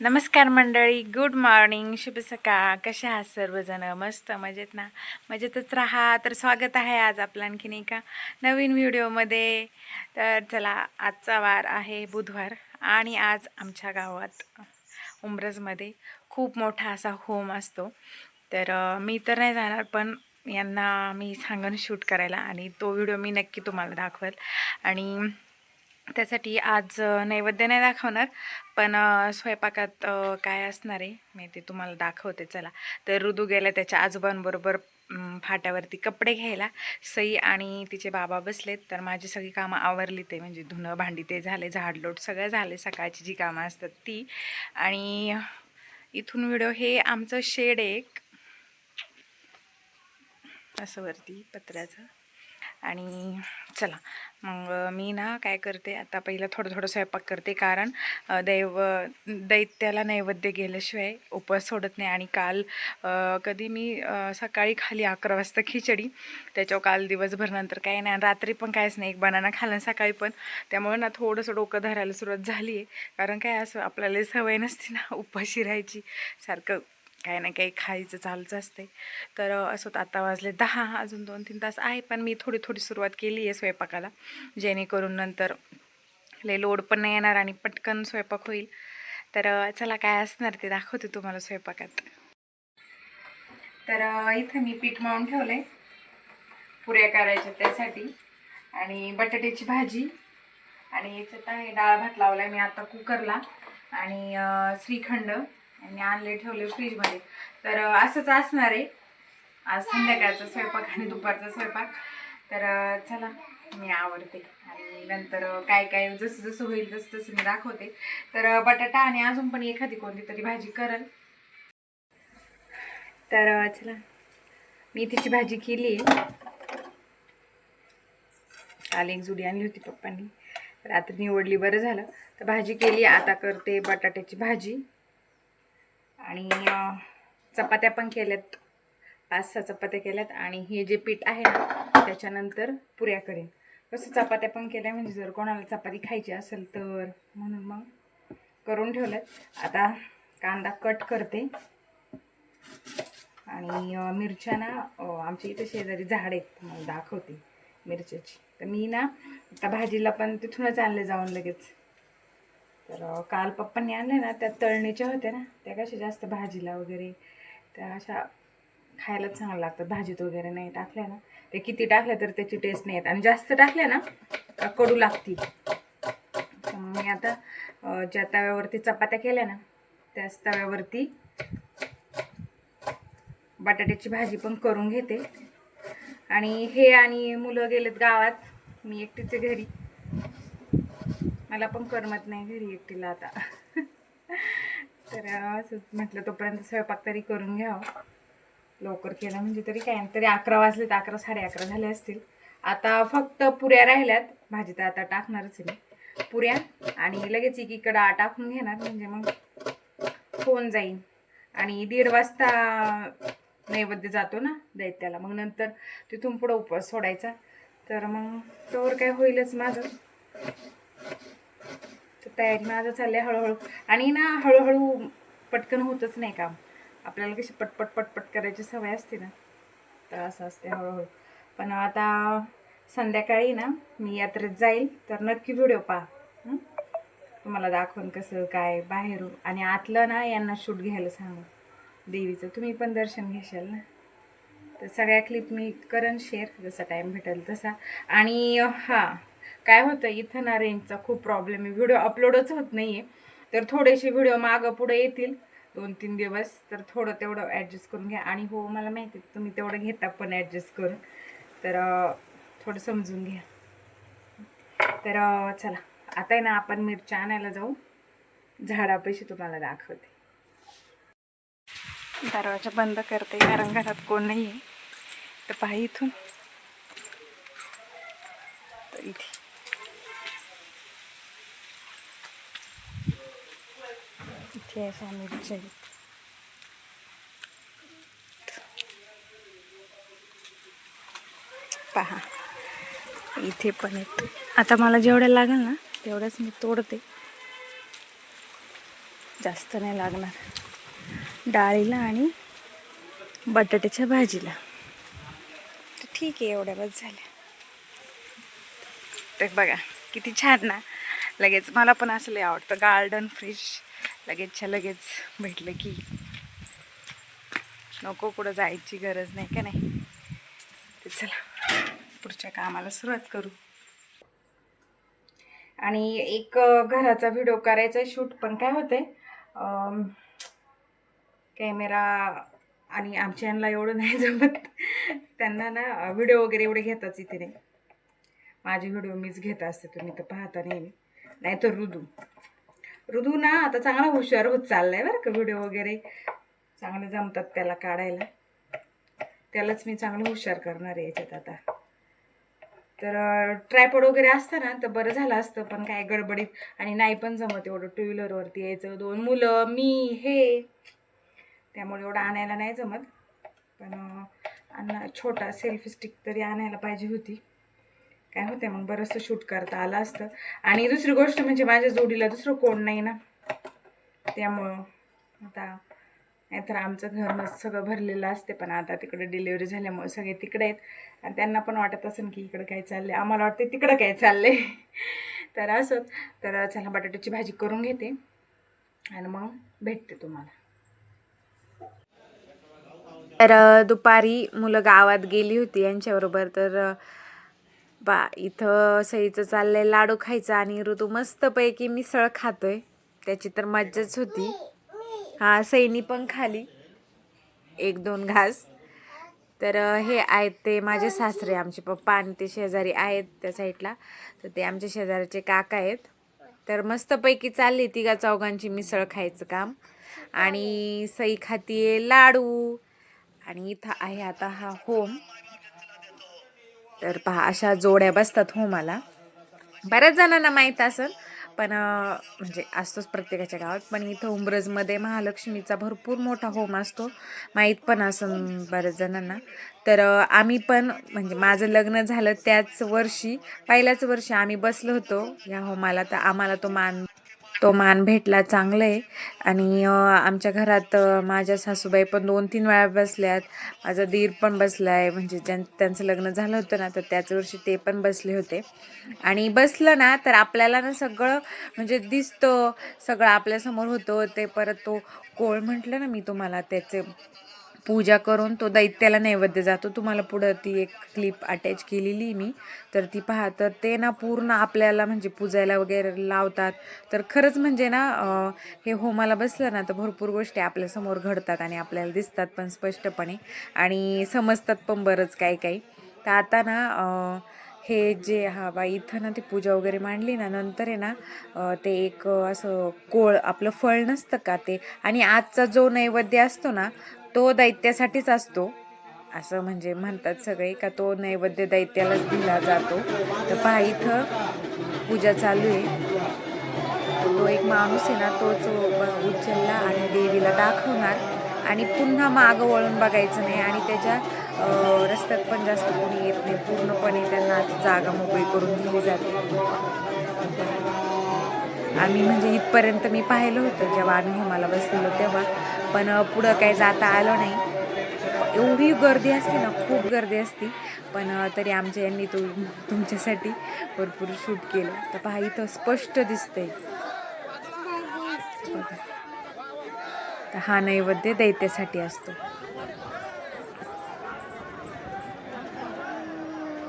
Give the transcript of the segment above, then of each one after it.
नमस्कार मंडळी good morning शुभ सकाळ. कशा आहात सर्वजण? मस्त मजेत ना? मजेतच राहा. तर स्वागत आहे आज आपलं आणखीन एका नवीन व्हिडिओमध्ये. तर चला आजचा वार आहे बुधवार आणि आज आमच्या गावात उमरजमध्ये खूप मोठा असा होम असतो. तर मी तर नाही जाणार पण यांना मी सांगन शूट करायला आणि तो व्हिडिओ मी नक्की तुम्हाला दाखवेल. आणि त्यासाठी आज नैवेद्य नाही दाखवणार पण स्वयंपाकात काय असणार आहे मी ते तुम्हाला दाखवते चला. तर ऋदू गेला त्याच्या आजोबांबरोबर फाट्यावरती कपडे घ्यायला. सई आणि तिचे बाबा बसलेत तर माझी सगळी कामं आवरली ते म्हणजे धुणं भांडी ते झाले झाडलोट सगळं झाले सकाळची जी कामं असतात ती. आणि इथून व्हिडिओ हे आमचं शेड एक. असं वरती पत्र्याचं. आणि चला मग मी ना काय करते आता पहिलं थोडं थोडं स्वयंपाक करते. कारण दैव दैत्याला नैवेद्य गेल्याशिवाय उपवास सोडत नाही. आणि काल कधी मी सकाळी खाली अकरा वाजता खिचडी. त्याच्यावर काल दिवसभर नंतर काही नाही. रात्री पण काहीच नाही. एक बनाना खाल्लं सकाळी पण. त्यामुळे ना थोडंसं डोकं धरायला सुरुवात झाली आहे कारण काय असं आपल्याला सवय नसते ना उपाशी राहायची. सारखं काही ना काही खायचं चालूच असते. तर असं होतं आता वाजले दहा अजून दोन तीन तास आहे पण मी थोडी थोडी सुरुवात केली आहे स्वयंपाकाला. जेणेकरून नंतर लय लोड पण नाही येणार आणि पटकन स्वयंपाक होईल. तर चला काय असणार ते दाखवते तुम्हाला स्वयंपाकात. तर इथं मी पीठ मळून ठेवलंय. पुऱ्या करायच्या त्यासाठी. आणि बटाट्याची भाजी. आणि याच्यात आहे डाळ भात लावलाय मी आता कुकरला. आणि श्रीखंड. आणि आणले ठेवले फ्रीजमध्ये. तर असंच असणार आहे. आज संध्याकाळचा स्वयंपाक आणि दुपारचा स्वयंपाक. तर चला मी आवडते आणि नंतर काय काय जसं जसं होईल तसं तसं मी दाखवते. तर बटाटा आणि अजून पण एखादी कोणती तरी भाजी करल. तर चला मी तिची भाजी केली काल एक जुडी आणली होती पप्पांनी. रात्री निवडली बरं झालं. तर भाजी केली आता करते बटाट्याची भाजी. आणि चपात्या पण केल्यात. पाच सहा चपात्या केल्यात आणि हे जे पीठ आहे ना त्याच्यानंतर पुऱ्या करेन कसं चपात्या पण केल्या म्हणजे जर कोणाला चपाती खायची असेल तर. म्हणून मग करून ठेवल्यात. आता कांदा कट करते. आणि मिरच्या ना आमच्या इथे शेजारी झाड आहेत मग दाखवते मिरच्याची. तर मी ना आता भाजीला पण तिथूनच आणले जाऊन लगेच. तर काल पप्पांनी आणले ना त्या तळणीच्या होत्या ना त्या कशा जास्त भाजीला वगैरे त्या अशा खायलाच चांगलं लागतात भाजीत वगैरे नाही टाकल्या ना. ते किती टाकल्या तर त्याची टेस्ट नाही येत. आणि जास्त टाकल्या ना का कडू लागती मी आता ज्या तव्यावरती चपात्या केल्या ना त्याच तव्यावरती बटाट्याची भाजी पण करून घेते. आणि हे आणि मुलं गेलेत गावात मी एकटीचे घरी. मला पण करमत नाही घरी एकटीला आता. तर असं म्हटलं तोपर्यंत स्वयंपाक तरी करून घ्यावं. लवकर केलं म्हणजे तरी काय तरी अकरा वाजले तर अकरा साडे अकरा झाले असतील. आता फक्त पुऱ्या राहिल्यात. भाजी तर आता टाकणारच आहे मी. पुऱ्या आणि लगेच एकीकडं इकडं टाकून घेणार म्हणजे मग होऊन जाईन. आणि दीड वाजता नैवेद्य जातो ना दैत्याला. मग नंतर तिथून पुढं उपवास सोडायचा. तर मग तोवर काय होईलच माझं तर तयारी माझं चाललंय हळूहळू. आणि ना हळूहळू पटकन होतच नाही काम. आपल्याला कशी पटपट पटपट करायची सवय असते ना. तर असं असते हळूहळू. पण आता संध्याकाळी ना मी यात्रेत जाईल. तर नक्की व्हिडिओ पहा. तुम्हाला दाखवून कसं काय बाहेरून. आणि आतलं ना यांना शूट घ्यायला सांगू. देवीचं. तुम्ही पण दर्शन घेशाल ना. तर सगळ्या क्लिप मी करण शेअर जसा टाईम भेटेल तसा. आणि हां. काय होतं इथं ना रेंजचा खूप प्रॉब्लेम आहे. व्हिडिओ अपलोडच होत नाही आहे तर थोडेसे व्हिडिओ मागं पुढे येतील. दोन तीन दिवस तर थोडं तेवढं ॲडजस्ट करून घ्या. आणि हो मला माहिती आहे तुम्ही तेवढं घेता पण ॲडजस्ट करून. तर थोडं समजून घ्या. तर चला. आता आहे ना आपण मिरच्या आणायला जाऊ. झाडापाशी तुम्हाला दाखवते. दरवाजा बंद करते कारण घरात कोण नाही आहे तर पाहि इथून. तर इथे. इथे अशा पहा इथे पण आहेत आता मला जेवढ्या लागेल ना तेवढ्याच मी तोडते. जास्त नाही लागणार. डाळीला आणि बटाट्याच्या भाजीला. तर ठीक आहे एवढ्या बस झाल्या. तर बघा किती छान ना. लगेच मला पण असं लय आवडतं. गार्डन फ्रेश लगेचच्या लगेच भेटलं की नको कुठं जायची गरज नाही का नाही? ते चला पुढच्या कामाला सुरुवात करू. आणि एक घराचा व्हिडिओ करायचा शूट पण काय होते कॅमेरा आणि आमच्या यांना एवढं नाही जमत. त्यांना ना व्हिडिओ वगैरे एवढे घेताच इथे नाही. माझे व्हिडिओ मीच घेत असते तुम्ही तर पाहता नेहमी. नाही तर रुदू. ऋतू ना आता चांगला हुशार होत चाललाय बरं का व्हिडिओ वगैरे. चांगले जमतात त्याला काढायला. त्यालाच मी चांगलं हुशार करणार आहे याच्यात आता. तर ट्रायपॉड वगैरे असतं ना तर बरं झालं असतं पण काय गडबडीत. आणि नाही पण जमत एवढं टू व्हीलरवरती यायचं. दोन मुलं मी हे. त्यामुळे एवढं आणायला नाही जमत. पण अं, छोटा सेल्फी स्टिक तरी आणायला पाहिजे होती. काय होते मग बरंचसं शूट करता आलं असतं. आणि दुसरी गोष्ट म्हणजे माझ्या जोडीला दुसरं कोण नाही ना. त्यामुळं आता नाहीतर आमचं घर मस्त सगळं भरलेलं असते पण आता तिकडे डिलिव्हरी झाल्यामुळे सगळे तिकडे आहेत. आणि त्यांना पण वाटत असेल की इकडं काय चाललंय. आम्हाला वाटते तिकडं काय चालले तर असं. तर चला बटाट्याची भाजी करून घेते. आणि मग भेटते तुम्हाला. तर दुपारी मुलं गावात गेली होती यांच्याबरोबर. तर पा बा इथं सईचं चाललंय लाडू खायचा आणि ऋतू मस्तपैकी मिसळ खातोय. त्याची तर मज्जाच होती. हां सईनी पण खाली. एक दोन घास. तर हे आहेत ते माझे सासरे आमचे पप्पा आणि ते शेजारी आहेत त्या साईडला. तर ते आमच्या शेजारचे काका आहेत. तर मस्तपैकी चालली तिघा चौघांची मिसळ खायचं काम. आणि सई खातीये लाडू. आणि इथं आहे आता हा होम तर पहा अशा जोड्या बसतात होमाला बऱ्याच जणांना माहीत असेल पण म्हणजे असतोच प्रत्येकाच्या गावात. पण इथं उंब्रजमध्ये महालक्ष्मीचा भरपूर मोठा होम असतो. माहीत पण असं बऱ्याच जणांना. तर आम्ही पण म्हणजे माझं लग्न झालं त्याच वर्षी पहिल्याच वर्षी आम्ही बसलो होतो या होमाला. तर आम्हाला तो मान तो मान भेटला चांगलं. आहे आणि आमच्या घरात माझ्या सासूबाई पण दोन तीन वेळा बसल्यात. माझा दीर पण बसला आहे म्हणजे ज्यां त्यांचं लग्न झालं होतं ना तर त्याच वर्षी ते पण बसले होते. आणि बसलं ना तर आपल्याला ना सगळं म्हणजे दिसतं. सगळं आपल्यासमोर होतं. ते परत तो कोळ म्हटलं ना मी तुम्हाला त्याचे पूजा करून तो दैत्याला नैवेद्य जातो. तुम्हाला पुढं ती एक क्लिप अटॅच केलेली मी. तर ती पहा तर ते ना पूर्ण आपल्याला म्हणजे पूजायला वगैरे लावतात. तर खरंच म्हणजे ना हे होमाला बसलं ना तर भरपूर गोष्टी आपल्यासमोर घडतात आणि आपल्याला दिसतात पण स्पष्टपणे. आणि समजतात पण बरंच काही काही. तर आता ना हे जे हा बा इथं ना ती पूजा वगैरे मांडली ना नंतर आहे ना ते एक असं कोळ आपलं फळ नसतं का ते? आणि आजचा जो नैवेद्य असतो ना तो दैत्यासाठीच असतो. असं म्हणजे म्हणतात सगळे का तो नैवेद्य दैत्यालाच दिला जातो. तर पहा इथं पूजा चालू आहे. तो एक माणूस आहे ना तोच उचलला आणि देवीला दाखवणार. आणि पुन्हा मागं वळून बघायचं नाही आणि त्याच्या रस्त्यात पण जास्त कोणी येत नाही. पूर्णपणे त्यांना जागा मोकळी करून दिली जाते. आम्ही म्हणजे इथपर्यंत मी पाहिलं होतं. जेव्हा आम्ही होमाला बसलेलो तेव्हा पण पुढं काही जाता आलं नाही. एवढी गर्दी असते ना खूप गर्दी असते. पण तरी आमच्या यांनी तो तुमच्यासाठी भरपूर शूट केलं. तर पहा इथं स्पष्ट दिसतंय. तर हा नैवेद्य दैत्यासाठी असतो.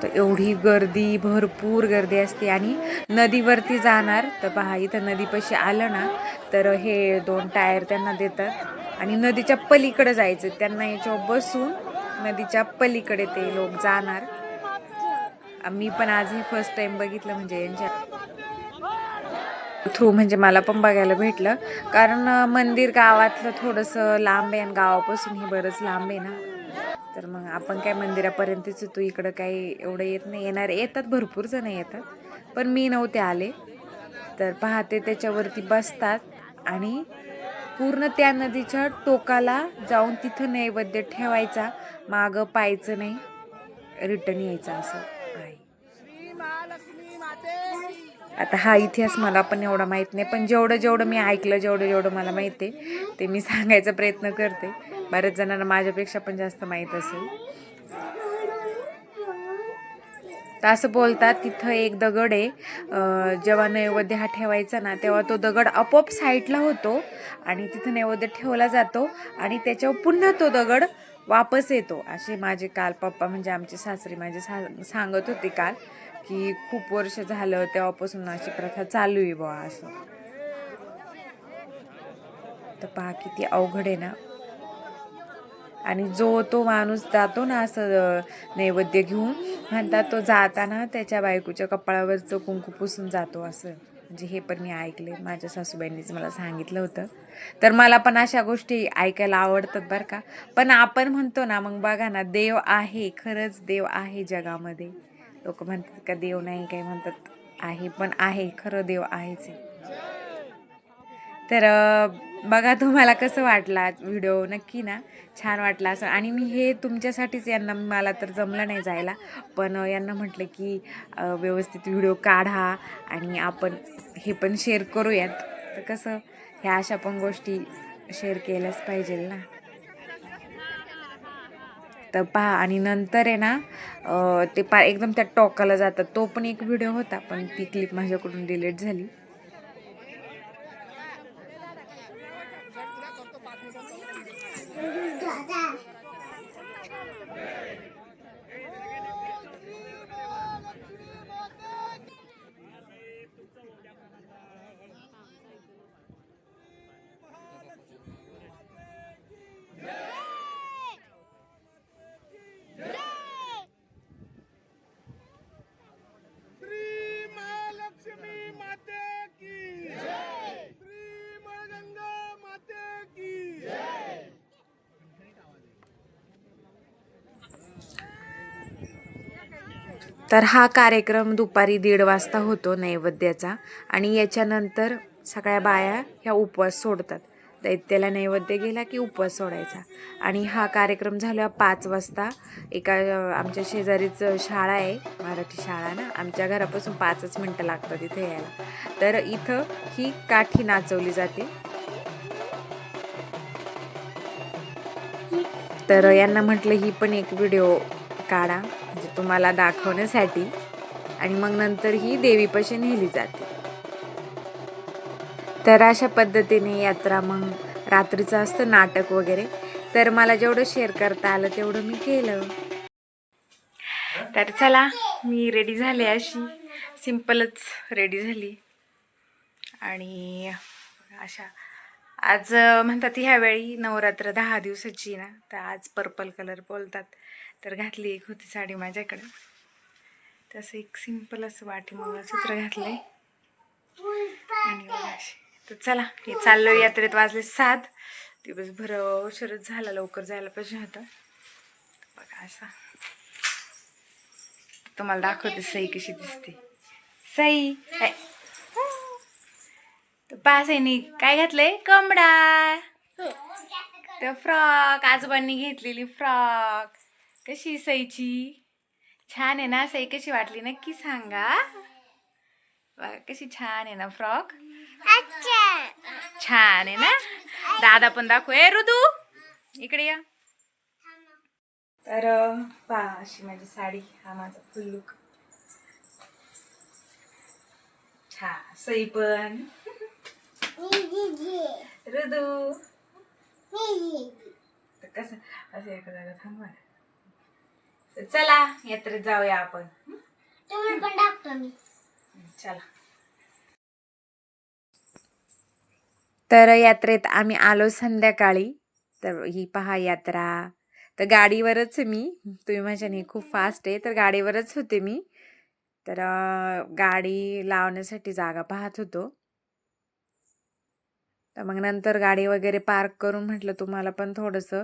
तर एवढी गर्दी भरपूर गर्दी असते. आणि नदीवरती जाणार. तर पहा इथं नदीपाशी आलं ना तर हे दोन टायर त्यांना देतात. आणि नदीच्या पलीकडे जायचं. त्यांना याच्यावर बसून नदीच्या पलीकडे ते लोक जाणार. मी पण आज हे फर्स्ट टाइम बघितलं म्हणजे यांच्या थ्रू म्हणजे मला पण बघायला भेटलं. कारण मंदिर गावातलं थोडंसं लांब आहे आणि गावापासून हे बरंच लांब आहे ना. तर मग आपण काय मंदिरापर्यंतच तू इकडं काही एवढं येत नाही. येणार येतात भरपूर जण येतात. पण मी नव्हते आले. तर पाहते त्याच्यावरती बसतात आणि पूर्ण त्या नदीच्या टोकाला जाऊन तिथं नैवेद्य ठेवायचा. मागं पाहायचं नाही. रिटर्न यायचं असं आहे. आता हा इतिहास मला पण एवढा माहीत नाही. पण जेवढं जेवढं मी ऐकलं जेवढं जेवढं मला माहीत आहे ते मी सांगायचा प्रयत्न करते. बऱ्याच जणांना माझ्यापेक्षा पण जास्त माहीत असेल. तर असं बोलतात तिथं एक दगड आहे. जेव्हा नैवेद्य हा ठेवायचा ना तेव्हा तो दगड आपोआप साईडला होतो आणि तिथं नैवेद्य ठेवला जातो आणि त्याच्यावर पुन्हा तो दगड वापस येतो. असे माझे काल पप्पा म्हणजे आमचे सासरे माझे सा सांगत होते काल की खूप वर्ष झालं तेव्हापासून अशी प्रथा चालू आहे बुवा असं. तर पहा किती अवघड आहे ना. आणि जो तो माणूस जातो ना असं नैवेद्य घेऊन म्हणतात तो जाताना त्याच्या बायकोच्या कपाळावरचं कुंकू पुसून जातो असं. म्हणजे हे पण मी ऐकले माझ्या सासूबाईंनीच मला सांगितलं होतं. तर मला पण अशा गोष्टी ऐकायला आवडतात बरं का. पण आपण म्हणतो ना मग बघा ना देव आहे खरंच देव आहे जगामध्ये. लोक म्हणतात का देव नाही काही म्हणतात आहे पण आहे खरं देव आहेच आहे. तर बघा तुम्हाला कसं वाटला व्हिडिओ. नक्की ना छान वाटला असं. आणि मी हे तुमच्यासाठीच यांना मला तर जमलं नाही जायला. पण यांना म्हटलं की व्यवस्थित व्हिडिओ काढा आणि आपण हे पण शेअर करूयात. तर कसं ह्या अशा पण गोष्टी शेअर केल्याच पाहिजे ना. तर पहा आणि नंतर आहे ना ते पा एकदम त्या टॉकाला जातात. तो पण एक व्हिडिओ होता पण ती क्लिप माझ्याकडून डिलीट झाली. तर हा कार्यक्रम दुपारी दीड वाजता होतो नैवेद्याचा आणि याच्यानंतर सगळ्या बाया ह्या उपवास सोडतात. दैत्याला नैवेद्य गेला की उपवास सोडायचा. आणि हा कार्यक्रम झाला पाच वाजता एका आमच्या शेजारीच शाळा आहे मराठी शाळा ना आमच्या घरापासून पाचच मिनटं लागतात इथे यायला. तर इथं ही काठी नाचवली जाते. तर यांना म्हटलं ही पण एक व्हिडिओ काढा. तुम्हाला दाखवण्यासाठी. आणि मग नंतर ही देवीपाशी नेली जाते. तर अशा पद्धतीने यात्रा मग रात्रीचं असतं नाटक वगैरे. तर मला जेवढं शेअर करता आलं तेवढं मी केलं. तर चला मी रेडी झाले अशी. सिम्पलच रेडी झाली. आणि अशा. आज म्हणतात ह्यावेळी नवरात्र दहा दिवसाची ना तर आज पर्पल कलर बोलतात. तर घातली एक होती साडी माझ्याकडं. तसं एक सिंपल असं वाटी मंगळसूत्र घातलंय. आणि तर चला हे चाललो यात्रेत वाजले सात. दिवसभर उशीरच झाला लवकर जायला पाहिजे होतं. बघा असा. तुम्हाला दाखवते सई कशी दिसते. सई हाय. तर पासाईनी काय घातलंय? कमडा तर फ्रॉक. आजोबांनी घेतलेली फ्रॉक. कशी सईची? छान आहे ना? सई कशी वाटली? नक्की सांगा. कशी छान आहे ना फ्रॉक? छान आहे ना? दादा पण दाखव. ऋतू इकडे या. तर पहा अशी माझी साडी हा माझा फुल लुक छान सई पण. तर कसं असं एका जागा थांबवा. तर चला यात्रेत जाऊया आपण? तुम्ही पण टाकतो मी. चला. तर यात्रेत आम्ही आलो संध्याकाळी. तर ही पहा यात्रा. तर गाडीवरच मी. तुम्ही माझ्याने खूप फास्ट आहे. तर गाडीवरच होते मी. तर गाडी लावण्यासाठी जागा पाहत होतो. तर मग नंतर गाडी वगैरे पार्क करून म्हटलं तुम्हाला पण थोडंसं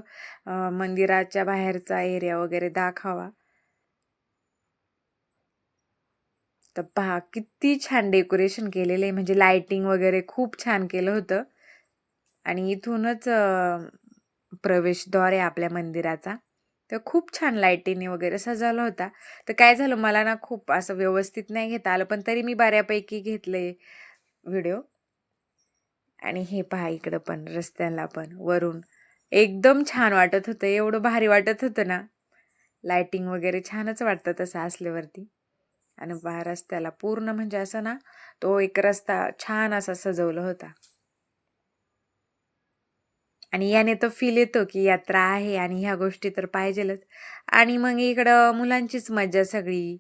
मंदिराच्या बाहेरचा एरिया वगैरे दाखवा. तर पहा किती छान डेकोरेशन केलेलं आहे. म्हणजे लायटिंग वगैरे खूप छान केलं होतं. आणि इथूनच प्रवेशद्वार आहे आपल्या मंदिराचा. तर खूप छान लाईटीने वगैरे सजवला होता. तर काय झालं मला ना खूप असं व्यवस्थित नाही घेता आलं. पण तरी मी बऱ्यापैकी घेतले व्हिडिओ. आणि हे पहा इकडं पण रस्त्याला पण वरून. एकदम छान वाटत होतं एवढं भारी वाटत होतं ना. लायटिंग वगैरे छानच वाटतं तसं असल्यावरती. आणि पहा रस्त्याला पूर्ण म्हणजे असं ना तो एक रस्ता छान असा सजवला होता. आणि याने तर फील येतो की यात्रा आहे आणि ह्या गोष्टी तर पाहिजेलच. आणि मग इकडं मुलांचीच मज्जा सगळी.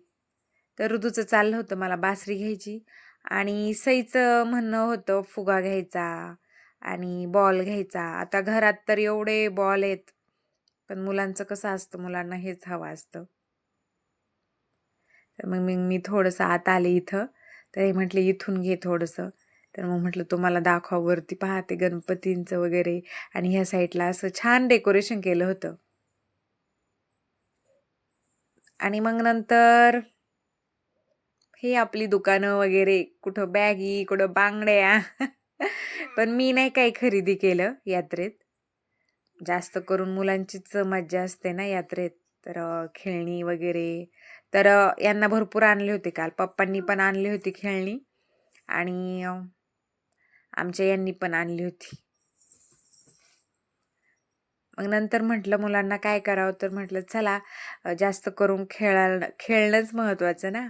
तर ऋतूचं चाललं होतं मला बासरी घ्यायची. आणि सईचं म्हणणं होतं फुगा घ्यायचा आणि बॉल घ्यायचा. आता घरात तर एवढे बॉल आहेत पण मुलांचं कसं असतं मुलांना हेच हवं असतं. तर मग मी मी थोडंसं आत आले इथं. तर हे म्हटले इथून घे थोडंसं. तर मग म्हटलं तुम्हाला दाखवावरती पाहते गणपतींचं वगैरे. आणि ह्या साईडला असं छान डेकोरेशन केलं होतं. आणि मग नंतर हे आपली दुकानं वगैरे कुठं बॅगी कुठं बांगड्या. पण मी नाही काही खरेदी केलं यात्रेत. जास्त करून मुलांचीच मज्जा असते ना यात्रेत. तर खेळणी वगैरे. तर यांना भरपूर आणले होते काल. पप्पांनी पण आणली होती खेळणी. आणि आमच्या यांनी पण आणली होती. मग नंतर म्हटलं मुलांना काय करावं? तर म्हटलं चला जास्त करून खेळा खेळणंच महत्त्वाचं ना.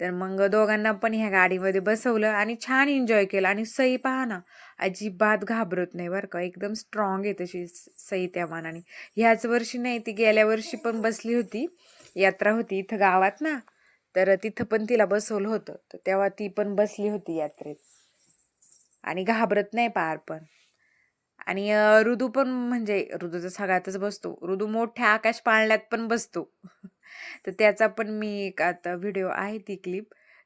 तर मग दोघांना पण ह्या गाडीमध्ये बसवलं आणि छान एन्जॉय केलं. आणि सई पहा ना अजिबात घाबरत नाही बरं का. एकदम स्ट्रॉंग आहे तशी स- सई त्या मानाने. ह्याच वर्षी नाही ती गेल्या वर्षी पण बसली होती. यात्रा होती इथं गावात ना. तर तिथं पण तिला बसवलं होतं. तर तेव्हा ती पण बसली होती यात्रेत. आणि घाबरत नाही पार पण. आणि ऋतू पण म्हणजे ऋतूचा सगळ्यातच बसतो. ऋतू मोठ्या आकाश पाळण्यात पण बसतो. तर त्याचा पण मी एक आता व्हिडिओ आहे ती क्लिप.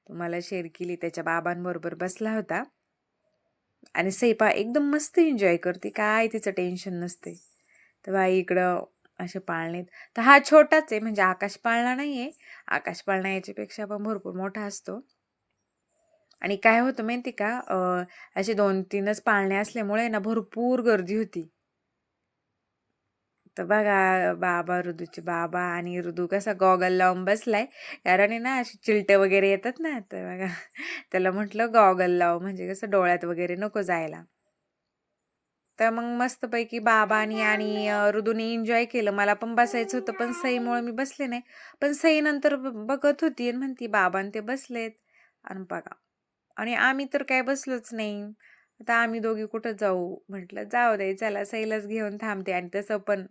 तुम्हाला शेअर केली. त्याच्या बाबांबरोबर बसला होता. आणि सैपा एकदम मस्त एन्जॉय करते. काय तिचं टेन्शन नसते. तर बाई इकडं असे पाळणेत. तर हा छोटाच आहे. म्हणजे आकाश पाळणा नाही आहे आकाश पाळणा याच्यापेक्षा पण भरपूर मोठा असतो. आणि काय होतं माहिती का? असे दोन तीनच पाळणे असल्यामुळे ना भरपूर गर्दी होती. तर बघा बाबा ऋदूचे बाबा आणि ऋदू कसा गॉगल लावून बसलाय. कारण आहे ना अशी चिलटे वगैरे येतात ना तर बघा त्याला म्हटलं गॉगल लाव म्हणजे कसं डोळ्यात वगैरे नको जायला. तर मग मस्तपैकी बाबानी आणि ऋदूने एन्जॉय केलं. मला पण बसायचं होतं पण सईमुळे मी बसले नाही. पण सई नंतर ब- बघत होती आणि म्हणती बाबान ते बसलेत. आणि बघा. आणि आम्ही तर काय बसलोच नाही. आता आम्ही दोघी कुठं जाऊ? म्हटलं जाऊ दे चला सैलच घेऊन थांबते. आणि तसं पण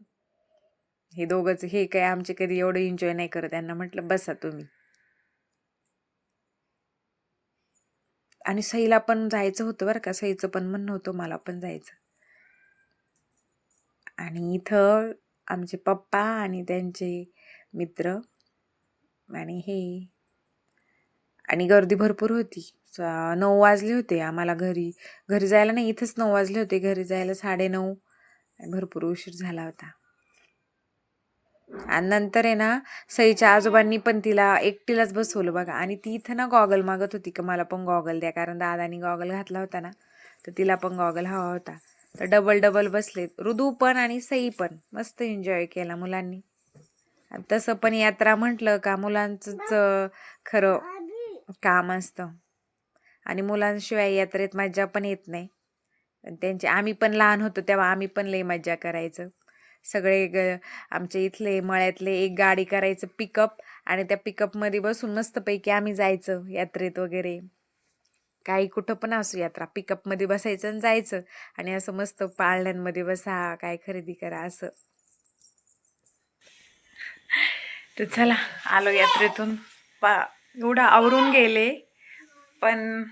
हे दोघंच हे काय आमचे कधी एवढं एन्जॉय नाही करत त्यांना म्हटलं बसा तुम्ही. आणि सईला पण जायचं होतं बरं का. सईचं पण म्हणणं होतं मला पण जायचं. आणि इथं आमचे पप्पा आणि त्यांचे मित्र आणि हे. आणि गर्दी भरपूर होती. नऊ वाजले होते आम्हाला घरी. घरी जायला नाही इथंच नऊ वाजले होते. घरी जायला साडेनऊ भरपूर उशीर झाला होता. आणि नंतर आहे ना सईच्या आजोबांनी पण तिला एकटीलाच बसवलं बघा. आणि ती इथं ना गॉगल मागत होती की मला पण गॉगल द्या. कारण दादानी गॉगल घातला होता ना तर तिला पण गॉगल हवा होता. तर डबल डबल बसले. ऋदू पण आणि सई पण. मस्त एन्जॉय केला मुलांनी. तसं पण यात्रा म्हटलं का मुलांचंच खरं काम असतं. आणि मुलांशिवाय यात्रेत मज्जा पण येत नाही. आणि त्यांचे आम्ही पण लहान होतो तेव्हा आम्ही पण लई मज्जा करायचं. सगळे ग आमच्या इथले मळ्यातले एक गाडी करायचं पिकअप आणि त्या पिकअपमध्ये बसून मस्तपैकी आम्ही जायचं यात्रेत वगैरे. काही कुठं पण असू यात्रा पिकअपमध्ये बसायचं आणि जायचं आणि असं मस्त पाळण्यांमध्ये बसा काय खरेदी करा असं. तर चला आलो यात्रेतून. पा एवढं आवरून गेले. पण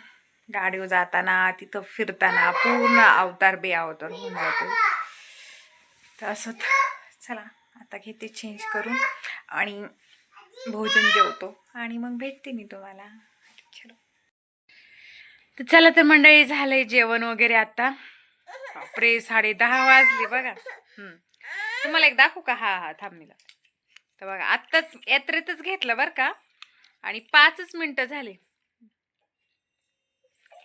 गाडीवर जाताना तिथं फिरताना पूर्ण अवतार बे अवतार होऊन जातो. तर असं चला आता घेते चेंज करून आणि भोजन जेवतो आणि मग भेटते मी तुम्हाला. चलो. तर चला तर मंडळी झालंय जेवण वगैरे आता. बापरे साडे दहा वाजले बघा. तुम्हाला एक दाखवू का? हा हा थांब तर बघा आत्ताच यात्रेतच घेतलं बरं का? आणि पाचच मिनिटं झाले.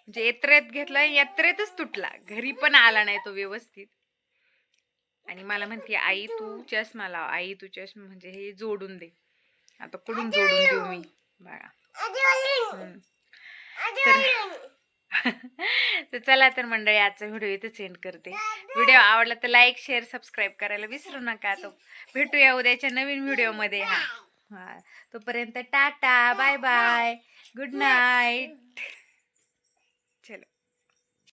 म्हणजे यात्रेत घेतलं यात्रेतच तुटला. घरी पण आला नाही तो व्यवस्थित. आणि मला म्हणते आई तू चष्मा लाव. आई तू चष्मा म्हणजे हे जोडून दे. आता कुठून जोडून देऊ मी? बघा तर चला तर मंडळी आजचा व्हिडिओ इथं सेंड करते. व्हिडिओ आवडला तर लाईक शेअर सबस्क्राईब करायला विसरू नका. तो भेटूया उद्याच्या नवीन व्हिडिओमध्ये. हा. तोपर्यंत ta-ta. Bye bye good night